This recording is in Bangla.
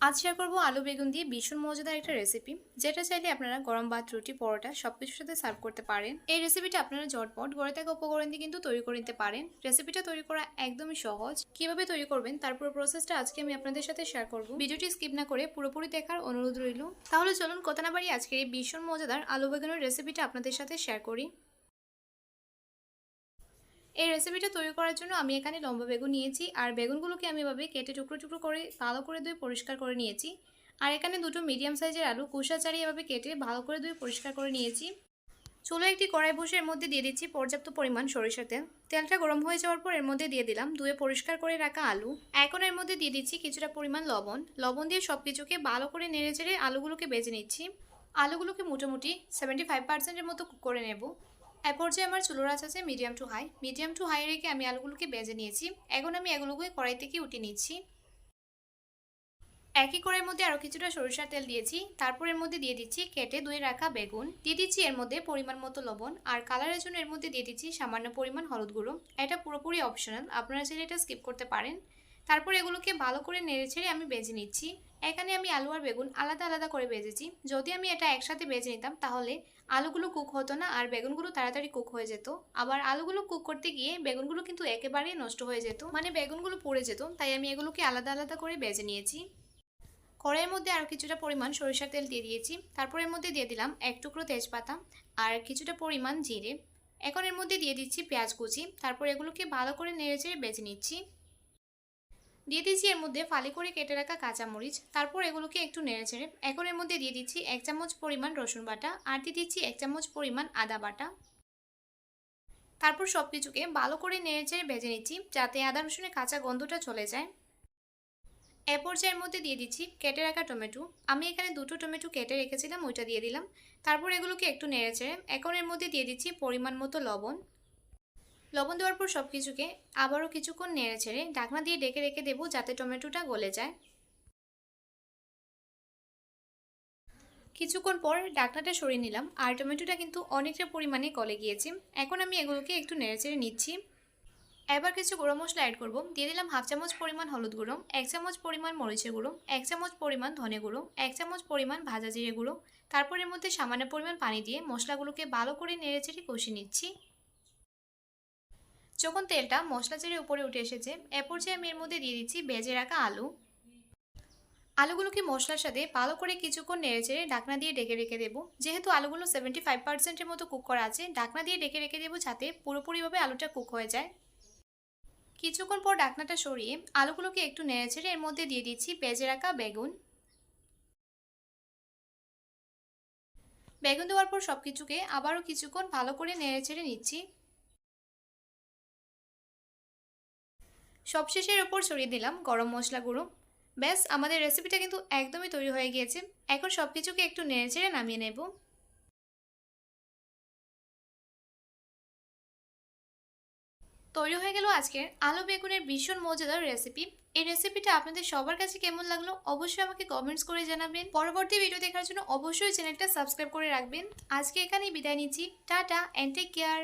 আজ শেয়ার করব আলু বেগুন দিয়ে ভীষণ মজাদার একটা রেসিপি যেটা চাইলে আপনারা গরম ভাত, রুটি, পরোটা সব কিছুর সাথে সার্ভ করতে পারেন। এই রেসিপিটা আপনারা ঝটপট ঘরে থাকা উপকরণ দিয়ে কিন্তু তৈরি করে নিতে পারেন। রেসিপিটা তৈরি করা একদমই সহজ। কীভাবে তৈরি করবেন, তার পুরো প্রসেসটা আজকে আমি আপনাদের সাথে শেয়ার করব। ভিডিওটি স্কিপ না করে পুরোপুরি দেখার অনুরোধ রইল। তাহলে চলুন কথা না বাড়ি আজকের এই ভীষণ মজাদার আলু বেগুনের রেসিপিটা আপনাদের সাথে শেয়ার করি। এই রেসিপিটা তৈরি করার জন্য আমি এখানে লম্বা বেগুন নিয়েছি, আর বেগুনগুলোকে আমি এভাবে কেটে টুকরো টুকরো করে ভালো করে ধুয়ে পরিষ্কার করে নিয়েছি। আর এখানে দুটো মিডিয়াম সাইজের আলু কুসা চারি এভাবে কেটে ভালো করে ধুয়ে পরিষ্কার করে নিয়েছি। চুলো একটি কড়াই বসে এর মধ্যে দিয়ে দিচ্ছি পর্যাপ্ত পরিমাণ সরিষার তেল। তেলটা গরম হয়ে যাওয়ার পর এর মধ্যে দিয়ে দিলাম ধুয়ে পরিষ্কার করে রাখা আলু। এখন এর মধ্যে দিয়ে দিচ্ছি কিছুটা পরিমাণ লবণ। লবণ দিয়ে সব কিছুকে ভালো করে নেড়ে চেড়ে আলুগুলোকে বেজে নিচ্ছি। আলুগুলোকে মোটামুটি সেভেন্টি ফাইভ পার্সেন্টের মতো কুক করে নেব। এ পর্যায়ে আমার চুলোর আঁচ আছে medium to high medium to high রেখে আমি আলুগুলোকে বেজে নিয়েছি। এখন আমি এগুলোকে কড়াই থেকে উঠিয়ে নিচ্ছি। একই কড়াইয়ের মধ্যে আরও কিছুটা সরিষার তেল দিয়েছি। তারপর এর মধ্যে দিয়ে দিচ্ছি কেটে ধুয়ে রাখা বেগুন। দিয়ে দিচ্ছি এর মধ্যে পরিমাণ মতো লবণ। আর কালারের জন্য এর মধ্যে দিয়ে দিচ্ছি সামান্য পরিমাণ হলুদ গুঁড়ো। এটা পুরোপুরি অপশনাল আপনারা চাইলে এটা স্কিপ করতে পারেন। তারপর এগুলোকে ভালো করে নেড়ে ছেড়ে আমি বেজে নিচ্ছি। এখানে আমি আলু আর বেগুন আলাদা আলাদা করে বেজেছি। যদি আমি এটা একসাথে বেজে নিতাম তাহলে আলুগুলো কুক হতো না আর বেগুনগুলো তাড়াতাড়ি কুক হয়ে যেত। আবার আলুগুলো কুক করতে গিয়ে বেগুনগুলো কিন্তু একেবারেই নষ্ট হয়ে যেত। মানে বেগুনগুলো পড়ে যেত, তাই আমি এগুলোকে আলাদা আলাদা করে বেজে নিয়েছি। কড়াইয়ের মধ্যে আরও কিছুটা পরিমাণ সরিষার তেল দিয়ে দিয়েছি। তারপর এর মধ্যে দিয়ে দিলাম এক টুকরো তেজপাতা আর কিছুটা পরিমাণ জিরে। এখন এর মধ্যে দিয়ে দিচ্ছি পেঁয়াজ কুচি। তারপর এগুলোকে ভালো করে নেড়ে চেড়ে বেজে নিচ্ছি। দিয়ে দিচ্ছি এর মধ্যে ফালি করে কেটে রাখা কাঁচামরিচ, তারপর এগুলোকে একটু নেড়ে ছেড়ে এখন এর মধ্যে দিয়ে দিচ্ছি এক চামচ পরিমাণ রসুন বাটা আর দিয়ে দিচ্ছি এক চামচ পরিমাণ আদা বাটা। তারপর সব কিছুকে ভালো করে নেড়ে চেড়ে ভেজে নিচ্ছি যাতে আদা রসুনের কাঁচা গন্ধটা চলে যায়। এ পর্যায়ের মধ্যে দিয়ে দিচ্ছি কেটে রাখা টমেটো। আমি এখানে দুটো টমেটো কেটে রেখেছিলাম, ওইটা দিয়ে দিলাম। তারপর এগুলোকে একটু নেড়ে চেড়ে, এখন এর মধ্যে দিয়ে দিচ্ছি পরিমাণ মতো লবণ। লবণ দেওয়ার পর সব কিছুকে আবারও কিছুক্ষণ নেড়ে ছেড়ে ঢাকনা দিয়ে ডেকে রেখে দেবো যাতে টমেটোটা গলে যায়। কিছুক্ষণ পর ডাকনাটা সরিয়ে নিলাম আর টমেটোটা কিন্তু অনেকটা পরিমাণে গলে গিয়েছে। এখন আমি এগুলোকে একটু নেড়ে চেড়ে নিচ্ছি। এবার কিছু গুঁড়ো মশলা অ্যাড করব। দিয়ে দিলাম হাফ চামচ পরিমাণ হলুদ গুঁড়ো, এক চামচ পরিমাণ মরিচের গুঁড়ো, এক চামচ পরিমাণ ধনে গুঁড়ো, এক চামচ পরিমাণ ভাজা জিরে গুঁড়ো। তারপর এর মধ্যে সামান্য পরিমাণ পানি দিয়ে মশলাগুলোকে ভালো করে নেড়ে চেড়ে কষিয়ে নিচ্ছি। যখন তেলটা মশলা চেড়ে উপরে উঠে এসেছে এ পর্যায়ে আমি এর মধ্যে দিয়ে দিচ্ছি ভেজে রাখা আলু। আলুগুলোকে মশলার সাথে ভালো করে কিছুক্ষণ নেড়ে চেড়ে ঢাকনা দিয়ে ডেকে রেখে দেবো। যেহেতু আলুগুলো সেভেন্টি ফাইভ পার্সেন্টের মতো কুক করা আছে, ঢাকনা দিয়ে ডেকে রেখে দেবো যাতে পুরোপুরিভাবে আলুটা কুক হয়ে যায়। কিছুক্ষণ পর ঢাকনাটা সরিয়ে আলুগুলোকে একটু নেড়ে ছেড়ে এর মধ্যে দিয়ে দিচ্ছি ভেজে রাখা বেগুন। বেগুন দেওয়ার পর সব কিছুকে আবারও কিছুক্ষণ ভালো করে নেড়ে ছেড়ে নিচ্ছি। সবশেষের ওপর ছড়িয়ে দিলাম গরম মশলা গুঁড়ো। ব্যাস, আমাদের রেসিপিটা কিন্তু একদমই তৈরি হয়ে গিয়েছে। এখন সব কিছুকে একটু নেড়ে চেড়ে নামিয়ে নেব। তৈরি হয়ে গেল আজকের আলু বেগুনের ভীষণ মজাদার রেসিপি এই রেসিপিটা আপনাদের সবার কাছে কেমন লাগল অবশ্যই আমাকে কমেন্টস করে জানাবেন। পরবর্তী ভিডিও দেখার জন্য অবশ্যই চ্যানেলটা সাবস্ক্রাইব করে রাখবেন। আজকে এখানেই বিদায় নিচ্ছি। Tata and take care